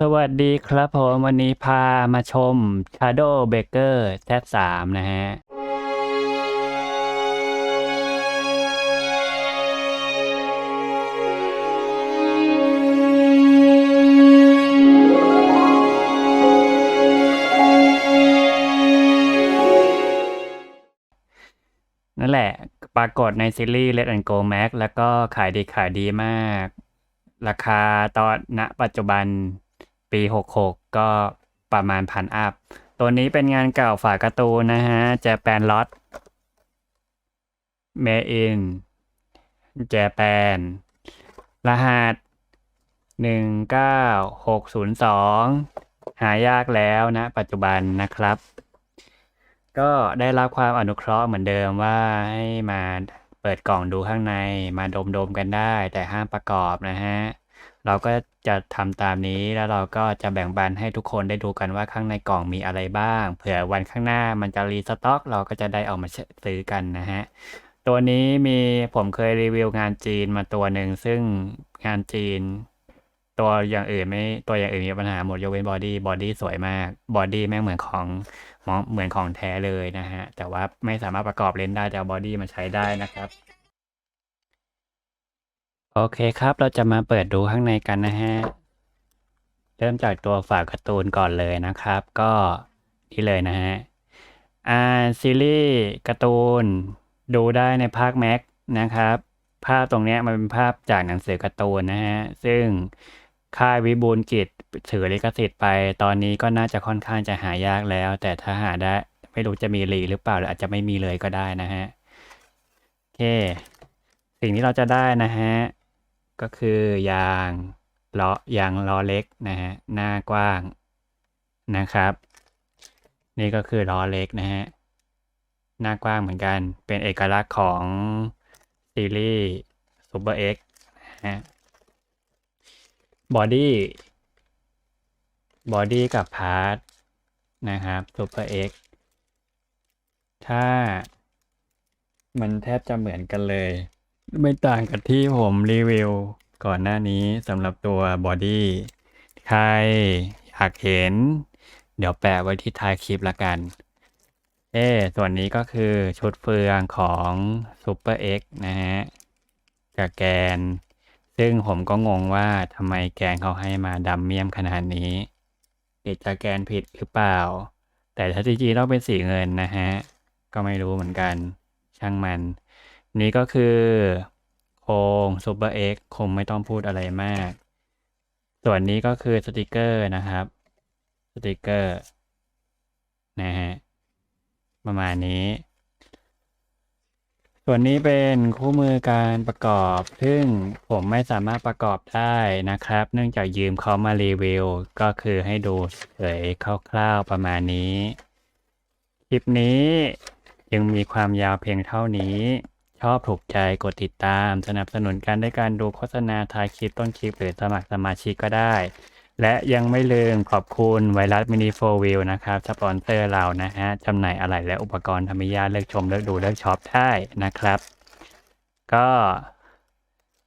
สวัสดีครับผมวันนี้พามาชม Shadow Baker Z3 นะฮะ นั่นแหละ ปรากฏในซีรีส์ Red and Go Max แล้วก็ขายดีขายดีมาก ราคาตอนณปัจจุบัน ปี 66 ก็ประมาณพันอัพ ตัวนี้เป็นงานเก่าฝากร์ตูนนะฮะ Japan Lot Made in Japan รหัส 19602 หายากแล้วนะปัจจุบันนะครับ ก็ได้รับความอนุเคราะห์เหมือนเดิมว่าให้มาเปิดกล่องดูข้างในมาดมๆกันได้ แต่ห้ามประกอบนะฮะ เราก็จะทำตามนี้แล้วเราก็จะแบ่งปันให้ทุกคนได้ดูกันว่าข้างในกล่องมีอะไรบ้าง เผื่อวันข้างหน้ามันจะรีสต็อก เราก็จะได้เอามาซื้อกันนะฮะ ตัวนี้มีผมเคยรีวิวงานจีนมาตัวหนึ่งซึ่งงานจีน ตัวอย่างอื่นไม่ตัวอย่างอื่นมีปัญหาหมดยกเว้นบอดี้บอดี้สวยมากบอดี้แม่งเหมือนของเหมือนของแท้เลยนะฮะแต่ว่าไม่สามารถประกอบเลนส์ได้แต่บอดี้มาใช้ได้นะครับ โอเคครับ เราจะมาเปิดดูข้างในกันนะฮะ เริ่มจากตัวฝาการ์ตูนก่อนเลยนะครับ ก็นี่เลยนะฮะ อ่าซีรีส์การ์ตูนดูได้ในภาคแม็กนะครับ ภาพตรงนี้มันเป็นภาพจากหนังสือการ์ตูนนะฮะ ซึ่งค่ายวิบูลกิจถือลิขสิทธิ์ไป ตอนนี้ก็น่าจะค่อนข้างจะหายากแล้ว แต่ถ้าหาได้ ไม่รู้จะมีรีหรือเปล่าหรืออาจจะไม่มีเลยก็ได้นะฮะ โอเค สิ่งที่เราจะได้นะฮะ ก็คือยางล้อยางล้อเล็กนะฮะหน้ากว้างนะครับ นี่ก็คือล้อเล็กนะฮะหน้ากว้างเหมือนกันเป็นเอกลักษณ์ของซีรีส์ Super X นะฮะบอดี้บอดี้กับพาร์ทนะครับ Super X ถ้ามันแทบจะเหมือนกันเลย ไม่ต่างกับที่ผมรีวิวก่อนหน้านี้สำหรับตัวบอดี้ใครอยากเห็น เดี๋ยวแปะไว้ที่ท้ายคลิปละกัน เอ้ส่วนนี้ก็คือชุดเฟืองของ Super X นะฮะกับแกน ซึ่งผมก็งงว่าทำไมแกนเขาให้มาดำเมี่ยมขนาดนี้ติดจากแกนผิดหรือเปล่า แต่ถ้าจริงๆต้องเป็นสีเงินนะฮะ ก็ไม่รู้เหมือนกัน ช่างมัน นี่ก็คือโครง Super X คงไม่ต้องพูดอะไรมาก ส่วนนี้ก็คือสติกเกอร์นะครับ สติกเกอร์นะฮะประมาณนี้ ส่วนนี้เป็นคู่มือการประกอบ ซึ่งผมไม่สามารถประกอบได้นะครับ เนื่องจากยืมเขามารีวิว ก็คือให้ดูเฉยคร่าวๆประมาณนี้ คลิปนี้ยังมีความยาวเพียงเท่านี้ ชอบถูกใจกดติดตาม สนับสนุนกันด้วยการดูโฆษณาทายคลิปต้นคลิป หรือสมัครสมาชิกก็ได้ และยังไม่ลืมขอบคุณไวรัสมินิโฟวิลนะครับสปอนเซอร์เรานะฮะจำหน่ายอะไหล่และอุปกรณ์ธรรมยาเลือกชมเลือกดูเลือกช็อปได้นะครับ ก็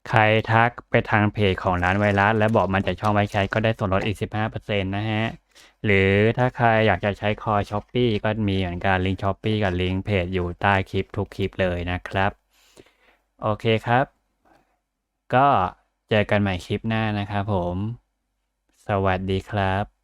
ใครทักไปทางเพจของร้านไวรัส และบอกมันจะช่องไว้ใช้ก็ได้ส่วนลดอีก 15%นะฮะ หรือถ้าใครอยากจะใช้คอช้อปปี้ก็มีเหมือนกันลิงก์ช้อปปี้กับลิงก์เพจอยู่ใต้คลิปทุกคลิปเลยนะครับ โอเคครับ ก็เจอกันใหม่คลิปหน้านะครับผม สวัสดีครับ